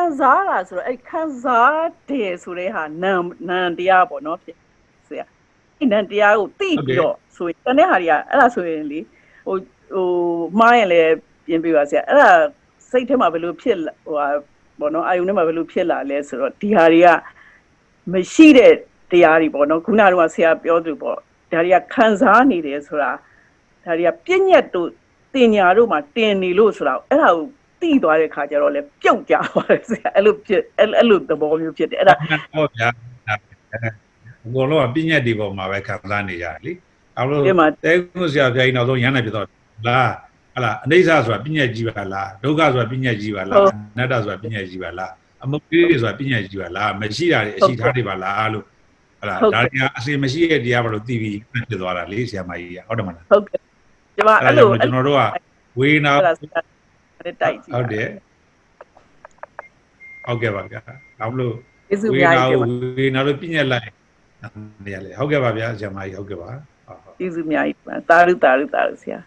ခံစားတာဆိုတော့အဲ့ခံစားတယ်ဆိုတဲ့ဟာနံနံတရားပေါ့နော်ဖြစ်ဆရာအဲ့နံတရားကိုသိပြီးတော့ဆိုရင်တနေ့ဟာတွေကအဲ့ဒါဆိုရင်လေဟိုဟိုမှားရင်လည်းပြင်ပြပါဆရာအဲ့ဒါစိတ်ထဲမှာဘယ်လိုဖြစ်လာဟိုဟာပေါ့နော်အာယုန်ထဲမှာဘယ်လိုဖြစ်လာလဲဆိုတော့ဒီဟာတွေကမရှိတဲ့တရားတွေပေါ့နော်ခုနကတော့ဆရာပြောသူပေါ့ဒါတွေကခံစားနေတယ်ဆိုတာဒါတွေကပြည့်ညက်တို့တင်ညာတို့မှာတင်နေလို့ဆိုတာအဲ့ဒါကို တိသွားတဲ့ခါကျတော့လေပြုတ်ကြသွားတယ်ဆရာအဲ့လိုဖြစ်အဲ့အဲ့လိုသဘောမျိုးဖြစ်တယ်အဲ့ဒါဟုတ်ဗျာအကုန်လုံးကပြည့်ညက်ဒီပေါ်မှာပဲခံစားနေကြတယ်လေအဲလိုဒီမှာတဲကုဆရာဖျားကြီးနောက်ဆုံးရဟန္တာဖြစ်တော့လားဟလာအနိစ္စဆိုတာပြည့်ညက်ကြီးပါလားဒုက္ခဆိုတာပြည့်ညက်ကြီးပါလားအနတ္တဆိုတာပြည့်ညက်ကြီးပါလားအမုတ်ကြီးတွေဆိုတာပြည့်ညက်ကြီးပါလားမရှိတာတွေအရှိထားတွေပါလားလို့ဟလာဒါတွေကအစီမရှိတဲ့တရားဘာလို့သိပြီးဖြစ်သွားတာလေဆရာမကြီးကဟုတ်တယ်မလားဟုတ်ကဲ့ဒီမှာအဲ့အဲ့လိုလိုကျွန်တော်တို့ကဝေနာ အဲ့ဒါဆရာတဲ့တိုက်ကြည့်ဟုတ်တယ်ဟုတ်ကဲ့ပါဗျာဒါမလို့ကျေးဇူးဝေများနာကြီးကိုတင်ပါဝေနာလို့ပြည့်ညက်လိုက်နေရလေဟုတ်ကဲ့ပါဗျာဆရာမကြီးဟုတ်ကဲ့ပါဟုတ်ဟုတ်ကျေးဇူးများကြီးပါတာရုတာရုတာရုဆရာ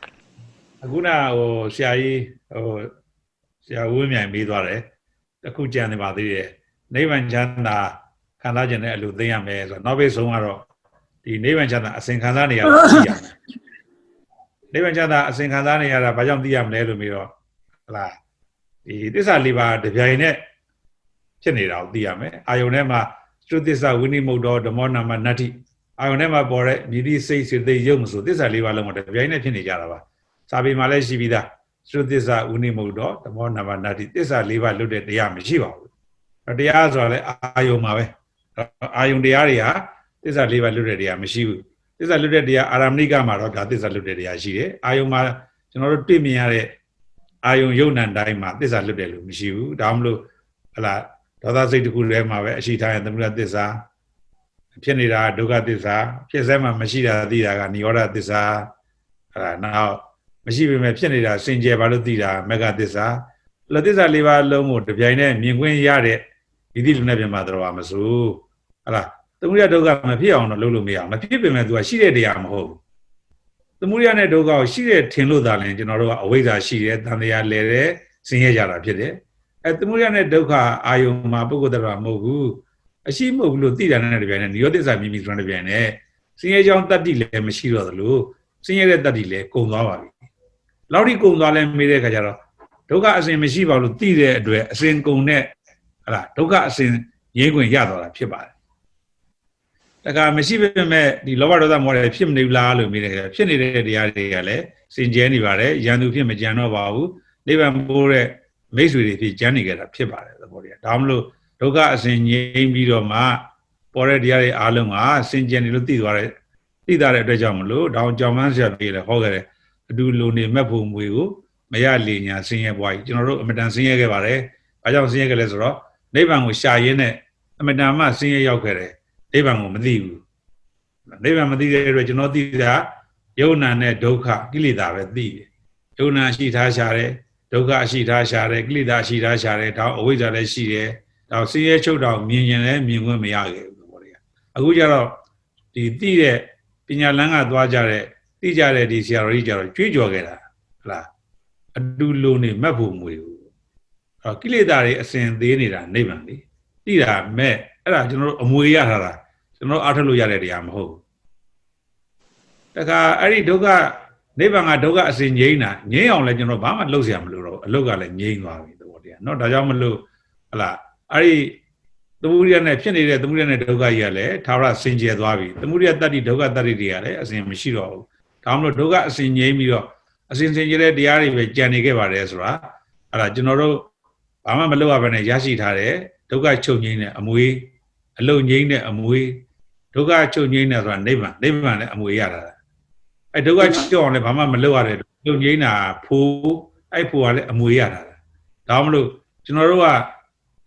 အခုနဟိုဆရာကြီးဟိုဆရာဝင်းမြိုင်မေးသွားတယ်တစ်ခုကြံနေပါသေးတယ်နိဗ္ဗာန်ချမ်းသာခံစားခြင်းနဲ့အလိုသိရမယ်ဆိုတော့နောက်ပိတ်ဆုံးကတော့ဒီနိဗ္ဗာန်ချမ်းသာအစဉ်ခံစားနေရတာသိရမယ်နိဗ္ဗာန်ချမ်းသာအစဉ်ခံစားနေရတာဘာကြောင့်သိရမလဲလို့ပြီးတော့ ဟလာဒီသစ္စာလေးပါးတစ်ပြိုင်နက်ဖြစ်နေတာကိုသိရမယ်အာယုန်ထဲမှာသုသစ္စာဝိနိမုတ်တော်ဓမ္မောနာမနတ္တိအာယုန်ထဲမှာပေါ်တဲ့မြည်သည့်စိတ်စေသိရုပ်မဆိုသစ္စာလေးပါးလုံးကတစ်ပြိုင်နက်ဖြစ်နေကြတာပါစာပေမှာလည်းရှိပြီးသားသုသစ္စာဥနိမုတ်တော်ဓမ္မောနမနာတိသစ္စာ၄ပါးလွတ်တဲ့တရားမရှိပါဘူး။တရားဆိုတာလည်းအာယုံမှာပဲ။အာယုံတရားတွေဟာသစ္စာ၄ပါးလွတ်တဲ့တရားမရှိဘူး။သစ္စာလွတ်တဲ့တရားအာရမဏိကမှာတော့ဒါသစ္စာလွတ်တဲ့တရားရှိတယ်။အာယုံမှာကျွန်တော်တို့တွေ့မြင်ရတဲ့ အာယုံယုံနံတိုင်းမှာသစ္စာလွတ်တယ်လို့မရှိဘူး။ဒါမှမဟုတ်ဟလာဒေါသစိတ်တစ်ခုထဲမှာပဲအရှိထားရင်သမုဒ္ဒသစ္စာဖြစ်နေတာဒုက္ခသစ္စာဖြစ်စဲမှာမရှိတာသိတာကនិရောဓသစ္စာအဲ့ဒါနောက် မရှိပေမဲ့ဖြစ်နေတာစင်ကြယ်ပါလို့သိတာမဂ္ဂသစ္စာလသစ္စာလေးပါးလုံးကိုတပြိုင်တည်းမြင်ကွင်းရတဲ့ဒီတိလူနဲ့ပြန်มาတော့မစိုးဟလားသမုဒယဒုက္ခမဖြစ်အောင်တော့လုပ်လို့မရအောင်မဖြစ်ပေမဲ့ तू ကရှိတဲ့တရားမဟုတ်ဘူး သမုဒယနဲ့ဒုက္ခကိုရှိတဲ့ထင်လို့သာလဲကျွန်တော်တို့ကအဝိဇ္ဇာရှိတယ်တန်တရားလဲတယ်ဆင်းရဲကြတာဖြစ်တယ်အဲသမုဒယနဲ့ဒုက္ခအာယုံမှာပုဂ္ဂိုလ်တရားမဟုတ်ဘူးအရှိမဟုတ်ဘူးလို့သိတာနဲ့တပြိုင်တည်းနိရောဓသစ္စာမြင်ပြီဆိုတဲ့တပြိုင်တည်းဆင်းရဲကြောင်းတတ္တိလည်းမရှိတော့သလိုဆင်းရဲတဲ့တတ္တိလည်းကုန်သွားပါပြီလောက်ဒီကုံသွားလဲမေးတဲ့ခါကျတော့ဒုက္ခအစဉ်မရှိပါလို့သိတဲ့အတွက်အစဉ်ကုံနဲ့ဟလာဒုက္ခအစဉ်ရေးခွင့်ရသွားတာဖြစ်ပါတယ်။ တခါမရှိပေမဲ့ဒီလောဘဒေါသမောဟတွေဖြစ်မနေဘူးလားလို့မေးတဲ့ခါကျဖြစ်နေတဲ့တရားတွေကလည်းစင်ကြဲနေပါတယ်။ရန်သူဖြစ်မကြံတော့ပါဘူး။နိဗ္ဗာန်ပိုးတဲ့မိတ်ဆွေတွေဖြစ်ကြံနေကြတာဖြစ်ပါတယ်သဘောတရား။ဒါမှမလို့ဒုက္ခအစဉ်ငြိမ်းပြီးတော့မှပေါ်တဲ့တရားတွေအားလုံးကစင်ကြဲနေလို့သိသွားတဲ့သိတာတဲ့အတွက်ကြောင့်မလို့ဒါအောင်ကြောင်မန်းဆရာပြေးလေဟောခဲ့တယ်အတူလိုနေမက်ဖို့မွေကိုမရလေညာဆင်းရဲပွားကြီးကျွန်တော်တို့အမတန်ဆင်းရဲခဲ့ပါတယ်။ဘာကြောင့်ဆင်းရဲခဲ့လဲဆိုတော့နိဗ္ဗာန်ကိုရှာရင်းနဲ့အမတန်မှဆင်းရဲရောက်ခဲ့တယ်။ နိဗ္ဗာန်ကိုမသိဘူး။နိဗ္ဗာန်မသိတဲ့အတွက်ကျွန်တော်သိတာယုံနာနဲ့ဒုက္ခကိလေသာပဲသိတယ်။ယုံနာရှိထားရှာတယ်ဒုက္ခရှိထားရှာတယ်ကိလေသာရှိထားရှာတယ်ဒါအဝိဇ္ဇာလည်းရှိတယ်။ဒါဆင်းရဲချုပ်တော့မြင်ရင်လည်းမြင်ခွင့်မရခဲ့ဘူးဘောတွေက။အခုကျတော့ဒီသိတဲ့ပညာလန်းကသွားကြတဲ့သိကြတဲ့ဒီဆရာတော်ကြီးကျတော့ကြွေးကြော်ခဲ့တာဟလားအတူလုံးနေမက်ဖို့မွေဘူးအဲ့ကိလေသာတွေအစဉ်သေးနေတာနိဗ္ဗာန်လေသိတာမဲ့အဲ့ဒါကျွန်တော်တို့အမွေရထားတာ ကျွန်တော်အားထုတ်လို့ရတဲ့တရားမဟုတ်ဘူးတခါအဲ့ဒီဒုက္ခနိဗ္ဗာန်ကဒုက္ခအစဉ်ငြိမ်းတာငြိမ်းအောင်လဲကျွန်တော်ဘာမှလုပ်เสียမလို့တော့အလုတ်ကလည်းငြိမ်းသွားပြီသဘောတရားเนาะဒါကြောင့်မလို့ဟလားအဲ့ဒီသမုဒိယနဲ့ဖြစ်နေတဲ့သမုဒိယနဲ့ဒုက္ခကြီးကလည်းသာဝရစင်ကြယ်သွားပြီသမုဒိယတတ္တိဒုက္ခတတ္တိတွေကလည်းအစဉ်မရှိတော့ဘူးဒါမှမဟုတ်ဒုက္ခအစဉ်ငြိမ်းပြီးတော့အစဉ်စင်ကြယ်တဲ့တရားတွေပဲကြံနေခဲ့ပါတယ်ဆိုတာအဲ့ဒါကျွန်တော်တို့ဘာမှမလုပ်ရဘဲနဲ့ရရှိထားတဲ့ဒုက္ခချုပ်ငြိမ်းတဲ့အမွေအလုတ်ငြိမ်းတဲ့အမွေ ဒုက္ခချုပ်ငြိမ်းတယ်ဆိုတာနိဗ္ဗာန်နိဗ္ဗာန်လည်းအမွေရတာအဲဒုက္ခချုပ်အောင်လည်းဘာမှမလုပ်ရတဲ့လုံငြိမ်းတာဖိုးအဲ့ဖိုးကလည်းအမွေရတာဒါမှမလို့ကျွန်တော်တို့က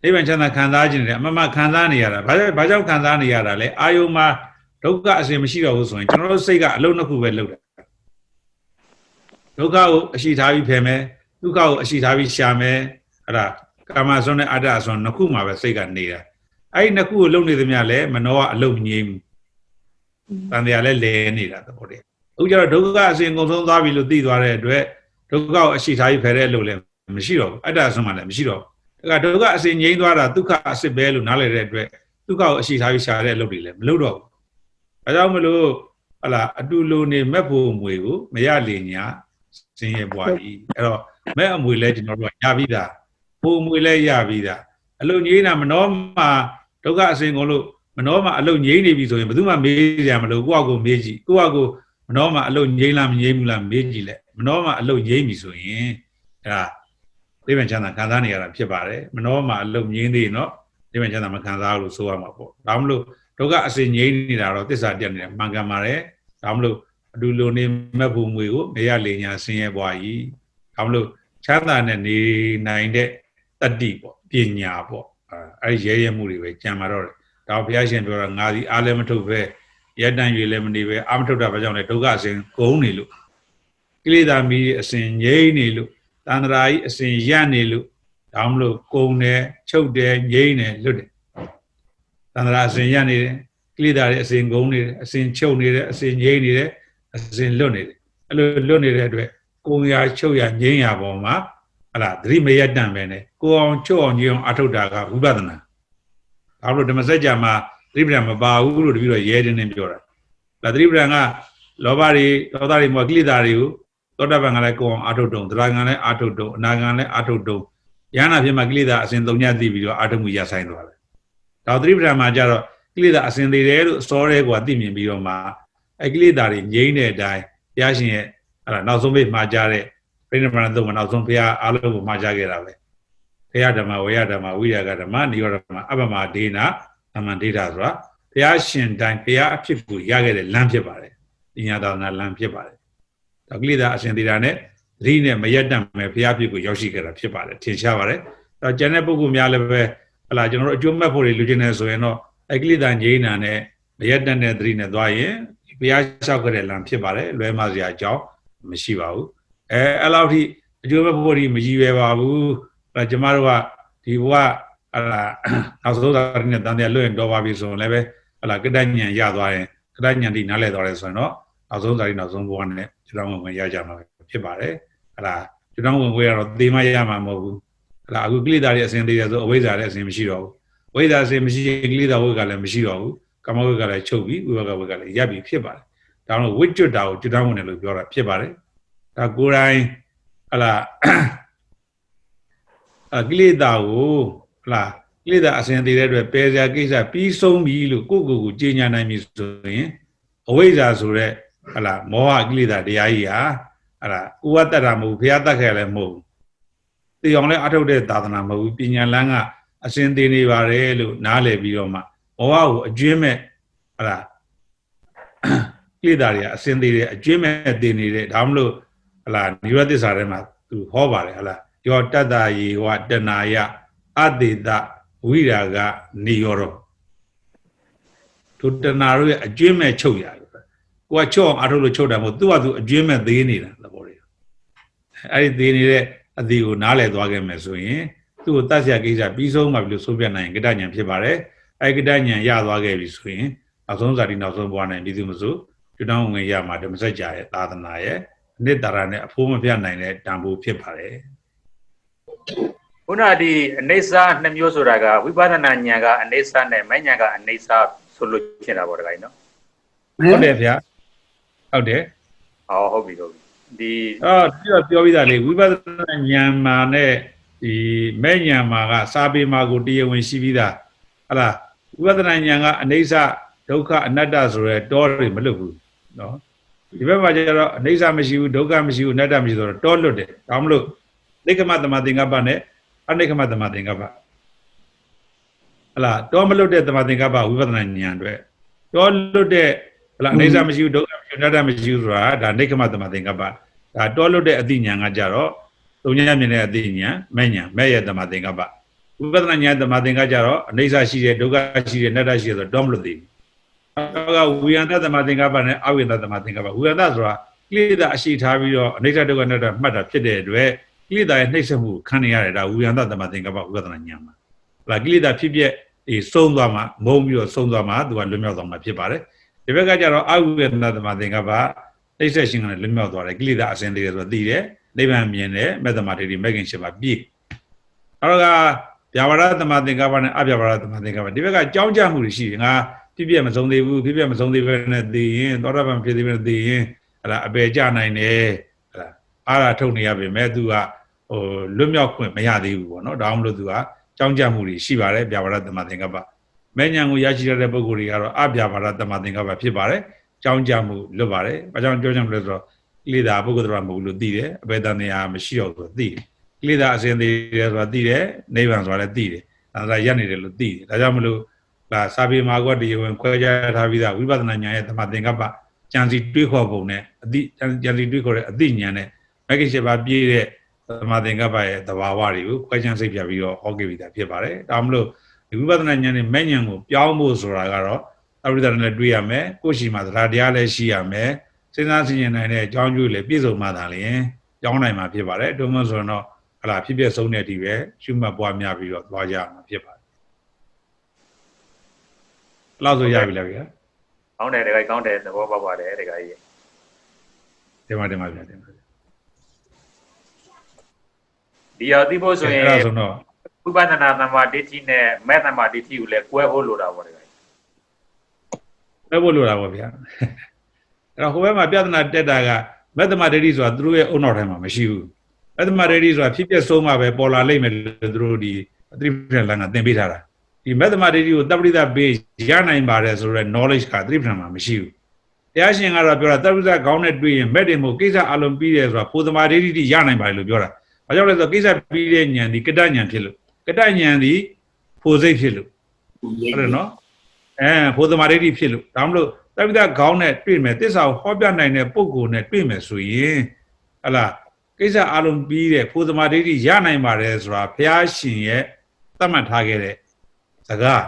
နိဗ္ဗာန်ချမ်းသာခံစားခြင်းနဲ့အမမခံစားနေရတာဘာကြောင့်ဘာကြောင့်ခံစားနေရတာလဲအာယုံမှာဒုက္ခအစဉ်မရှိတော့ဘူးဆိုရင်ကျွန်တော်တို့စိတ်ကအလုံးနှစ်ခုပဲလုပ်တယ်ဒုက္ခကိုအရှိထားပြီးဖယ်မယ်ဒုက္ခကိုအရှိထားပြီးရှာမယ်အဲ့ဒါကာမဆွန်းနဲ့အတ္တဆွန်းနှစ်ခုမှာပဲစိတ်ကနေတာ အဲ့ဒီနှစ်ခုကိုလုံနေသမျှလဲမနောကအလုံးငြိမ်းတန်တရားလဲလဲနေတာသဘောတည်းအခုကျတော့ဒုက္ခအစဉ်ကုန်ဆုံးသွားပြီလို့သိသွားတဲ့အတွက်ဒုက္ခကိုအရှိထားပြီးဖယ်တဲ့အလုပ်လဲမရှိတော့ဘူးအတ္တဆွန်းမှလည်းမရှိတော့ဒါကဒုက္ခအစဉ်ငြိမ်းသွားတာဒုက္ခအစစ်ပဲလို့နားလည်တဲ့အတွက်ဒုက္ခကိုအရှိထားပြီးရှာတဲ့အလုပ်တွေလည်းမလုပ်တော့ဘူးဒါကြောင့်မလို့ဟလာအတူလိုနေမက်ဖို့မွေကိုမရလေညာစင်ရဲ့ဘွားကြီးအဲ့တော့မက်အမွေလဲကျွန်တော်တို့ကရပြီးသားပုံမွေလဲရပြီးသားအလုပ်ငြိမ်းတာမနှောမှာ ဒုက္ခအစဉ်ကုန်လို့မနှောမှာအလုပ်ငြိမ်းနေပြီဆိုရင်ဘယ်သူမှမေးကြမလို့ကိုယ့်အကိုမေးကြည့်ကိုယ့်အကိုမနှောမှာအလုပ်ငြိမ်းလားမငြိမ်းဘူးလားမေးကြည့်လက်မနှောမှာအလုပ်ငြိမ်းပြီဆိုရင်အဲ့ဒါသိပ္ပံချမ်းသာခံစားနေရတာဖြစ်ပါတယ်မနှောမှာအလုပ်ငြိမ်းသေးနော်သိပ္ပံချမ်းသာမခံစားလို့ဆိုရမှာပေါ့ဒါမှမလို့ဒုက္ခအစဉ်ငြိမ်းနေတာတော့သစ္စာတက်နေတယ်မှန်ကန်ပါတယ်ဒါမှမလို့အတူလိုနေမက်ဖို့မွေကိုမရလေညာဆင်းရဲပွားကြီးဒါမှမလို့ချမ်းသာနဲ့နေနိုင်တဲ့တတ္တိပေါ့ပညာပေါ့ အဲရဲရဲမှုတွေပဲကြံมาတော့တယ်ဒါဘုရားရှင်ပြောတာငါစီအားလည်းမထုတ်ပဲရက်တန်ရွေလည်းမနေပဲအာမထုတ်တာဘာကြောင့်လဲဒုက္ခအစဉ်ဂုံနေလို့ကိလေသာမီးအစဉ်ငြိမ့်နေလို့တန္တရာကြီးအစဉ်ရနေလို့ဒါမှမလို့ကုံတယ်ချုပ်တယ်ငြိမ့်တယ်လွတ်တယ်တန္တရာအစဉ်ရနေတယ်ကိလေသာတွေအစဉ်ဂုံနေတယ်အစဉ်ချုပ်နေတယ်အစဉ်ငြိမ့်နေတယ်အစဉ်လွတ်နေတယ်အဲ့လိုလွတ်နေတဲ့အတွက်ကုံရာချုပ်ရာငြိမ့်ရာပေါ်မှာ ဟလာသတိမရတန်ပဲနဲ့ကိုအောင်ချုပ်အောင်ကြီးအောင်အထုတ်တာကဝိပဿနာဒါလို့ဓမ္မစကြာမှာသတိပ္ပံမပါဘူးလို့တပည့်တော်ရဲတင်းတင်းပြောတာဒါသတိပ္ပံကလောဘတွေဒေါသတွေမောကိလေသာတွေကိုသောတာပန်ကလည်းကိုအောင်အထုတ်တုံသရဂံလည်းအထုတ်တုံအနာဂံလည်းအထုတ်တုံယန္နာဖြစ်မှာကိလေသာအစဉ်သုံးညသိပြီးတော့အထုတ်မှုရဆိုင်သွားတယ်ဒါသတိပ္ပံမှာကျတော့ကိလေသာအစဉ်သေးတယ်လို့စောရဲကွာသိမြင်ပြီးတော့မှအဲကိလေသာတွေငြိမ့်တဲ့အတိုင်းဘုရားရှင်ရဲ့အဲ့ဒါနောက်ဆုံးပိတ်မှာကြားတဲ့ ပြိဋိမဏသုံးမှာနောက်ဆုံးဘုရားအားလုံးကိုမှာကြားခဲ့တာပဲဘုရားဓမ္မဝေယဓမ္မဝိရကဓမ္မနိရောဓဓမ္မအပ္ပမဒေနာသမ္မန္ဒေတာဆိုတာဘုရားရှင်တိုင်းဘုရားအဖြစ်ကိုရခဲ့တဲ့လမ်းဖြစ်ပါတယ်ပညာသာနာလမ်းဖြစ်ပါတယ်ဒါကိလေသာအစဉ်သေးတာနဲ့သတိနဲ့မရက်တတ်မဲ့ဘုရားဖြစ်ကိုရောက်ရှိခဲ့တာဖြစ်ပါတယ်ထင်ရှားပါတယ်အဲကျန်တဲ့ပုဂ္ဂိုလ်များလည်းပဲဟလာကျွန်တော်တို့အကျိုးမဲ့ဖို့တွေလူချင်းနေဆိုရင်တော့အကိလေသာငြိမ်းတာနဲ့မရက်တတ်တဲ့သတိနဲ့သွားရင်ဘုရားလျှောက်ခဲ့တဲ့လမ်းဖြစ်ပါတယ်လွဲမစရာအကြောင်းမရှိပါဘူး အဲအဲ့လောက်ထိအကျိုးမဲ့ဖို့တွေမကြီးရွယ်ပါဘူးအဲကျမတို့ကဒီဘဝဟလာနောက်ဆုံးသာရနဲ့တန်တရားလွတ်ရင်တော့ပါပြီဆိုရင်လည်းပဲဟလာကတ္တညံရသွားရင်ကတ္တညံတိနားလဲသွားတယ်ဆိုရင်တော့နောက်ဆုံးသာရနောက်ဆုံးဘဝနဲ့ကျွမ်းဝင်ဝင်ရကြမှာဖြစ်ပါတယ်ဟလာကျွမ်းဝင်ဝင်ရတော့သေမရမှာမဟုတ်ဘူးဟလာအခုကိလေသာတွေအစဉ်သေးတယ်ဆိုအဝိဇ္ဇာတွေအစဉ်မရှိတော့ဘူးဝိဇ္ဇာအစဉ်မရှိရင်ကိလေသာဝိကလည်းမရှိတော့ဘူးကမ္မဝိကလည်းချုပ်ပြီးဝိဘကဝိကလည်းရပ်ပြီးဖြစ်ပါတယ်ဒါတော့ဝိကျွတ်တာကိုကျွမ်းဝင်တယ်လို့ပြောတာဖြစ်ပါတယ် ဒါကိုယ်တိုင်ဟလာအကိလေသာကိုဟလာကိလေသာအစဉ်သေးတဲ့အတွက်ပယ်စရာကိစ္စပြီးဆုံးပြီလို့ကိုယ့်ကိုယ်ကိုကြေညာနိုင်ပြီဆိုရင်အဝိဇ္ဇာဆိုတဲ့ဟလာမောဟကိလေသာတရားကြီးဟာဟလာကိုယ်ကတတ်တာမဟုတ်ဘုရားတတ်ခဲ့လည်းမဟုတ်တေအောင်လည်းအထုတ်တဲ့သာသနာမဟုတ်ဘူးပညာလန်းကအစဉ်သေးနေပါတယ်လို့နားလည်ပြီးတော့မှမောဟကိုအကျွင်းမဲ့ဟလာကိလေသာတွေကအစဉ်သေးတယ်အကျွင်းမဲ့တည်နေတဲ့ဒါမှမလို့ ဟလာនិရောဓသစ္စာထဲမှာသူဟောပါတယ်ဟလာယောတတ္တယေဝတနာယအတေတဝိရာဂနိရောဓသူတဏှာတို့ရဲ့အကျွင်းမဲ့ချုပ်ရတယ်ကိုကချော့အောင်အထုတ်လို့ချုပ်တာမဟုတ်သူကသူအကျွင်းမဲ့သေးနေတာသဘောတွေအဲ့ဒီသေးနေတဲ့အသီကိုနားလည်သွားခဲ့မယ်ဆိုရင်သူ့ကိုတတ်ဆရာကိစ္စပြီးဆုံးမှပြီလို့ဆိုပြနိုင်ကတ္တဉဏ်ဖြစ်ပါတယ်အဲ့ကတ္တဉဏ်ရသွားခဲ့ပြီဆိုရင်နောက်ဆုံးဇာတိနောက်ဆုံးဘဝနိုင်ပြီးသူမဆိုကျွတောင်းငွေရမှာဓမ္မစကြာရဲ့သာသနာရဲ့ အနှစ်သာရနဲ့အဖိုးမပြနိုင်တဲ့တန်ဖိုးဖြစ်ပါတယ်ခုနဒီအနေစာနှစ်မျိုးဆိုတာကဝိပဿနာဉာဏ်ကအနေစာနဲ့မဉာဏ်ကအနေစာဆိုလို့ဖြစ်တာပေါ့တခါကြီးနော်ဟုတ်တယ်ဗျာဟုတ်တယ်ဟောဟုတ်ပြီဟုတ်ပြီဒီအော်ဒီတော့ပြောပြီးသားလေဝိပဿနာဉာဏ်မှာနဲ့ဒီမဲ့ဉာဏ်မှာကစာပေမှာကိုတရားဝင်ရှိပြီးသားဟလားဝိပဿနာဉာဏ်ကအနေစာဒုက္ခအနတ္တဆိုရဲတောတွေမလွတ်ဘူးနော် ဒီဘက်မှာကျတော့အနေစာမရှိဘူးဒုက္ခမရှိဘူးအနတ္တမရှိဆိုတော့တောလွတ်တယ်ဒါမှမလို့နိက္ခမတမသင်္ကပ္ပနဲ့အနိက္ခမတမသင်္ကပ္ပဟလားတောမလွတ်တဲ့တမသင်္ကပ္ပဝိပဿနာဉာဏ်အတွက်တောလွတ်တဲ့ဟလားအနေစာမရှိဘူးဒုက္ခမရှိဘူးအနတ္တမရှိဘူးဆိုတာဒါနိက္ခမတမသင်္ကပ္ပဒါတောလွတ်တဲ့အသိဉာဏ်ကကြတော့သုံးညမြင်တဲ့အသိဉာဏ်မဲ့ဉာဏ်မဲ့ရဲ့တမသင်္ကပ္ပဝိပဿနာဉာဏ်တမသင်္ကကြတော့အနေစာရှိတယ်ဒုက္ခရှိတယ်အနတ္တရှိတယ်ဆိုတော့တောမလွတ်သေးဘူး ကဝိယန္တသမသင်္ကပ္ပနဲ့အဝိယန္တသမသင်္ကပ္ပဝိယန္တဆိုတာကိလေသာအရှိထားပြီးတော့အနိစ္စဒုက္ခအနတ္တမှတ်တာဖြစ်တဲ့အတွက်ကိလေသာရဲ့နှိမ့်ဆက်မှုခံနေရတယ်ဒါဝိယန္တသမသင်္ကပ္ပဝိပဿနာဉာဏ်မှာဟလာကိလေသာဖြစ်ပြဒီဆုံးသွားမှမုံပြီးတော့ဆုံးသွားမှသူကလွတ်မြောက်သွားမှာဖြစ်ပါတယ်ဒီဘက်ကကျတော့အဝိယန္တသမသင်္ကပ္ပနှိမ့်ဆက်ရှင်ကလည်းလွတ်မြောက်သွားတယ်ကိလေသာအစင်သေးတယ်ဆိုတော့သိတယ်နိဗ္ဗာန်မြင်တယ်မေတ္တမာဒိဋ္ဌိမဂ္ဂင်ရှိမှာပြည့်အဲတော့ကဗျာပါဒသမသင်္ကပ္ပနဲ့အဗျာပါဒသမသင်္ကပ္ပဒီဘက်ကကြောင်းကြမှုတွေရှိတယ်ငါ ဖြစ်ပြမဆုံးသေးဘူးဖြစ်ပြမဆုံးသေးပဲနဲ့သိရင်သောတာပန်ဖြစ်သေးပဲနဲ့သိရင်ဟလာအပေကြနိုင်တယ်ဟလာအားရထုတ်နေရပြီမဲ့သူကဟိုလွတ်မြောက်ခွင့်မရသေးဘူးပေါ့နော်ဒါမှမဟုတ်သူကကြောင်းကြမှုတွေရှိပါတယ်ဗျာပါဒသမသင်္ကပ္ပမဲ့ညာကိုရရှိရတဲ့ပုဂ္ဂိုလ်တွေကတော့အဗျာပါဒသမသင်္ကပ္ပဖြစ်ပါတယ်ကြောင်းကြမှုလွတ်ပါတယ်ဘာကြောင့်ပြောကြမလဲဆိုတော့ကိလေသာပုဂ္ဂိုလ်တော်မဟုတ်လို့သိတယ်အပေတန်တရားမရှိတော့ဆိုသိတယ်ကိလေသာအစဉ်သေးတယ်ဆိုတာသိတယ်နိဗ္ဗာန်ဆိုတာလည်းသိတယ်အဲဒါရက်နေတယ်လို့သိတယ်ဒါကြောင့်မလို့ ဒါစာပေမှာကွက်ဒီဝင်ခွဲခြားထားပြီးသားဝိပဿနာဉာဏ်ရဲ့သမသင်္ကပ္ပကြံစီတွေးခေါ်ပုံနဲ့အတိကြံစီတွေးခေါ်တဲ့အတိဉာဏ်နဲ့မဂ္ဂင်၈ပါးပြည့်တဲ့သမသင်္ကပ္ပရဲ့သဘာဝတွေကိုခွဲခြားစိတ်ပြပြီးတော့ဟောခဲ့ပြီးသားဖြစ်ပါတယ်ဒါမှမလို့ဒီဝိပဿနာဉာဏ်နဲ့မဲ့ဉာဏ်ကိုပြောင်းဖို့ဆိုတာကတော့အရိဒရနဲ့တွေးရမယ်ကိုယ်ရှိမှသရာတရားလည်းရှိရမယ်စဉ်းစားဆင်ခြင်နိုင်တဲ့အကြောင်းကျိုးလည်းပြည့်စုံမှသာလျှင်ကြောင်းနိုင်မှာဖြစ်ပါတယ်ဒုမဆိုတော့ဟလာဖြစ်ဖြစ်ဆုံးတဲ့အထိပဲရှုမှတ်ပွားများပြီးတော့သွားကြမှာဖြစ်ပါတယ် လောက်ဆိုရပြီလားဗျာကောင်းတယ်တကယ်ကောင်းတယ်သဘောပေါက်ပါတယ်တကယ်ကြီးဒီမှာဒီမှာဗျာဒီမှာဒီဟာသိဖို့ဆိုရင်အဲ့ဒါဆိုတော့ဝိပဿနာသမာဓိဋ္ဌိနဲ့မဲ့သမာဓိဋ္ဌိကိုလည်းကွဲဖို့လိုတာပေါ့တကယ်ပဲဖို့လိုတာပေါ့ဗျာအဲ့တော့ဟိုဘက်မှာပြဿနာတက်တာကမက်သမဒိဋ္ဌိဆိုတာသူတို့ရဲ့အုံနောက်ထဲမှာမရှိဘူးမက်သမဒိဋ္ဌိဆိုတာဖြစ်ဖြစ်ဆုံးမှပဲပေါ်လာလိမ့်မယ်လို့သူတို့ဒီအသတိပဋ္ဌာန်လမ်းကသင်ပေးထားတာ ဒီမက်သမဒိဋ္ဌိကိုတပ္ပရိသဘေးရနိုင်ပါတယ်ဆိုတော့ knowledge ကသတိပဋ္ဌာန်မှာမရှိဘူးတရားရှင်ကတော့ပြောတာတပ္ပရိသခေါင်းနဲ့တွေ့ရင်မက်တယ်မို့ကိစ္စအလုံးပြီးတယ်ဆိုတာပိုသမဒိဋ္ဌိရနိုင်ပါတယ်လို့ပြောတာဘာကြောင့်လဲဆိုတော့ကိစ္စပြီးတဲ့ဉာဏ်ဒီကတ္တဉာဏ်ဖြစ်လို့ကတ္တဉာဏ်ဒီဖိုစိတ်ဖြစ်လို့ဟုတ်တယ်နော်အဲဘုသမာဓိဋ္ဌိဖြစ်လို့ဒါမှမလို့တပိဋကခေါင်းနဲ့တွေ့မယ်တစ္ဆာကိုဟောပြနိုင်တဲ့ပုံကိုယ်နဲ့တွေ့မယ်ဆိုရင်ဟလာကိစ္စအလုံးပြီးတဲ့ဘုသမာဓိဋ္ဌိရနိုင်ပါတယ်ဆိုတာဘုရားရှင်ရဲ့သတ်မှတ်ထားခဲ့တဲ့ စကား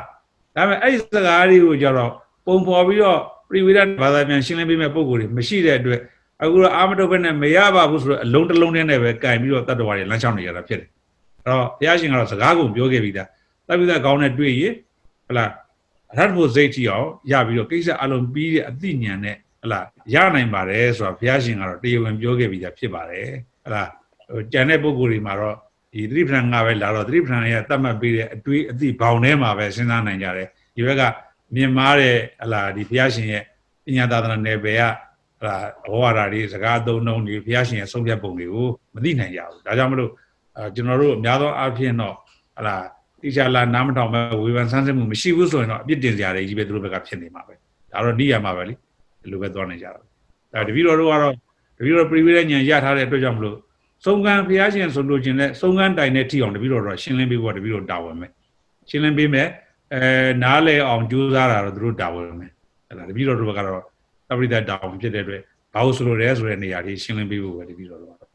ဒါပေမဲ့အဲ့ဒီစကားတွေကိုကြတော့ပုံဖော်ပြီးတော့ပြိဝိဒဘာသာပြန်ရှင်းလင်းပေးမဲ့ပုံကိုယ်တွေမရှိတဲ့အတွက်အခုတော့အာမတုဘက်နဲ့မရပါဘူးဆိုတော့အလုံးတစ်လုံးနဲ့ပဲကင်ပြီးတော့တတ္တဝါတွေလမ်းလျှောက်နေကြတာဖြစ်တယ်အဲ့တော့ဘုရားရှင်ကတော့စကားကိုပြောခဲ့ပြီးသားတပိဋကခေါင်းနဲ့တွေ့ရင်ဟလာအရတ်ဖို့စိတ်ကြည့်အောင်ရပြီးတော့ကိစ္စအလုံးပြီးတဲ့အသိဉာဏ်နဲ့ဟလာရနိုင်ပါတယ်ဆိုတာဘုရားရှင်ကတော့တရားဝင်ပြောခဲ့ပြီးသားဖြစ်ပါတယ်ဟလာဟိုကြံတဲ့ပုဂ္ဂိုလ်တွေမှာတော့ ဒီသတိပဋ္ဌာန်ငါပဲလာတော့သတိပဋ္ဌာန်ရဲ့တတ်မှတ်ပေးတဲ့အတွေးအသိဘောင်ထဲမှာပဲစဉ်းစားနိုင်ကြတယ်ဒီဘက်ကမြင်မာတဲ့ဟလာဒီဘုရားရှင်ရဲ့ပညာသာသနာနယ်ပယ်ကဟလာဟောရတာတွေစကားအသုံးနှုန်းတွေဘုရားရှင်ရဲ့ဆုံးဖြတ်ပုံတွေကိုမသိနိုင်ကြဘူးဒါကြောင့်မလို့အဲကျွန်တော်တို့အများသောအားဖြင့်တော့ဟလာတိကျလာနားမထောင်မဲ့ဝေဖန်ဆန်းစစ်မှုမရှိဘူးဆိုရင်တော့အပြစ်တင်စရာတွေကြီးပဲသူတို့ဘက်ကဖြစ်နေမှာပဲဒါတော့နေရမှာပဲလေဒီလိုပဲသွားနေကြတာဒါတပည့်တော်တို့ကတော့တပည့်တော်ပြိဝိရဉာဏ်ရထားတဲ့အတွက်ကြောင့်မလို့ စုံကံဘုရားရှင်ဆိုလို့ခြင်းနဲ့စုံကံတိုင်နဲ့ထိအောင်တပည့်တော်တော့ရှင်းလင်းပေးဖို့တပည့်တော်တာဝန်ပဲရှင်းလင်းပေးမယ်အဲနားလေအောင်ကြိုးစားတာတော့သူတို့တာဝန်ပဲအဲ့ဒါတပည့်တော်တို့ဘက်ကတော့သပရိသတ်တာဝန်ဖြစ်တဲ့အတွက်ဘာလို့ဆိုလို့လဲဆိုတဲ့နေရာလေးရှင်းလင်းပေးဖို့ပဲတပည့်တော်တို့ကတော့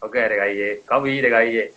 ဟုတ်ကဲ့တကယ်ကြီးကောင်းပြီတကယ်ကြီး